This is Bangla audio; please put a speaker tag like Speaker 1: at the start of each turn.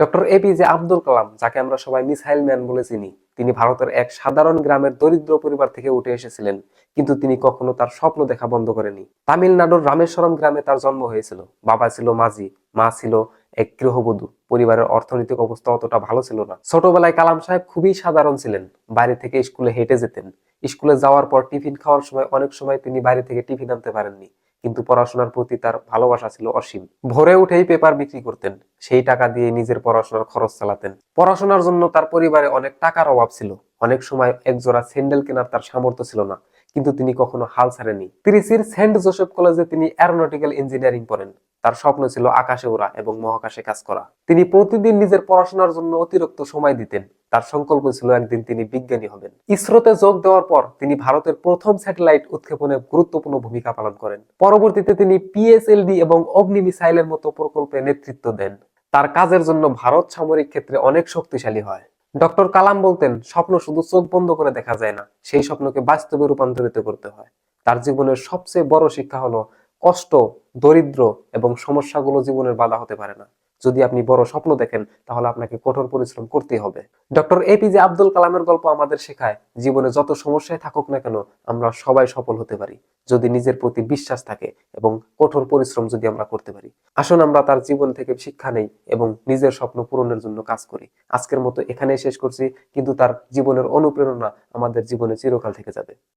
Speaker 1: ডক্টর এপিজে আব্দুল কালাম, যাকে আমরা সবাই মিসাইল ম্যান বলে চিনি, তিনি ভারতের এক সাধারণ গ্রামের দরিদ্র পরিবার থেকে উঠে এসেছিলেন, কিন্তু তিনি কখনো তার স্বপ্ন দেখা বন্ধ করেনি। তামিলনাড়ুর রামেশ্বরম গ্রামে তার জন্ম হয়েছিল। বাবা ছিল মাঝি, মা ছিল এক গৃহবধূ। পরিবারের অর্থনৈতিক অবস্থা অতটা ভালো ছিল না। ছোটবেলায় কালাম সাহেব খুবই সাধারণ ছিলেন বাইরে থেকে স্কুলে হেঁটে যেতেন। স্কুলে যাওয়ার পর টিফিন খাওয়ার সময় অনেক সময় তিনি বাইরে থেকে টিফিন আনতে পারেননি। কিন্তু পড়াশোনার প্রতি তার ভালোবাসা ছিল অসীম। ভোরে উঠেই পেপার বিক্রি করতেন, সেই টাকা দিয়ে নিজের পড়াশোনার খরচ চালাতেন। পড়াশোনার জন্য তার পরিবারে অনেক টাকার অভাব ছিল। অনেক সময় একজোড়া স্যান্ডেল কেনার তার সামর্থ্য ছিল না, কিন্তু তিনি কখনো হাল ছাড়েনি ত্রিচির সেন্ট জোসেফ কলেজে তিনি অ্যারোনটিক্যাল ইঞ্জিনিয়ারিং পড়েন। তার স্বপ্ন ছিল আকাশে ওড়া এবং মহাকাশে কাজ করা। তিনি প্রতিদিন নিজের পড়াশোনার জন্য অতিরিক্ত সময় দিতেন। তার সংকল্প ছিল একদিন তিনি বিজ্ঞানী হবেন। ইসরোতে যোগ দেওয়ার পর তিনি ভারতের প্রথম স্যাটেলাইট উৎক্ষেপণে গুরুত্বপূর্ণ ভূমিকা পালন করেন। পরবর্তীতে তিনি পিএসএলডি এবং অগ্নি মিসাইলের মতো প্রকল্পে নেতৃত্ব দেন। তার কাজের জন্য ভারত সামরিক ক্ষেত্রে অনেক শক্তিশালী হয়। ডক্টর কালাম বলতেন, স্বপ্ন শুধু চোখ বন্ধ করে দেখা যায় না, সেই স্বপ্নকে বাস্তবে রূপান্তরিত করতে হয়। তার জীবনের সবচেয়ে বড় শিক্ষা হলো কষ্ট দরিদ্র এবং সমস্যাগুলো জীবনের বাধা হতে পারে না। যদি আপনি বড় স্বপ্ন দেখেন, তাহলে আপনাকে কঠোর পরিশ্রম করতেই হবে। ডক্টর এপিজে আব্দুল কালামের গল্প আমাদের শেখায়, জীবনে যত সমস্যায় থাকুক না কেন, আমরা সবাই সফল হতে পারি, যদি নিজের প্রতি বিশ্বাস থাকে এবং কঠোর পরিশ্রম যদি আমরা করতে পারি। আসুন আমরা তার জীবন থেকে শিক্ষা নেই এবং নিজের স্বপ্ন পূরণের জন্য কাজ করি। আজকের মতো এখানেই শেষ করছি, কিন্তু তার জীবনের অনুপ্রেরণা আমাদের জীবনে চিরকাল থেকে যাবে।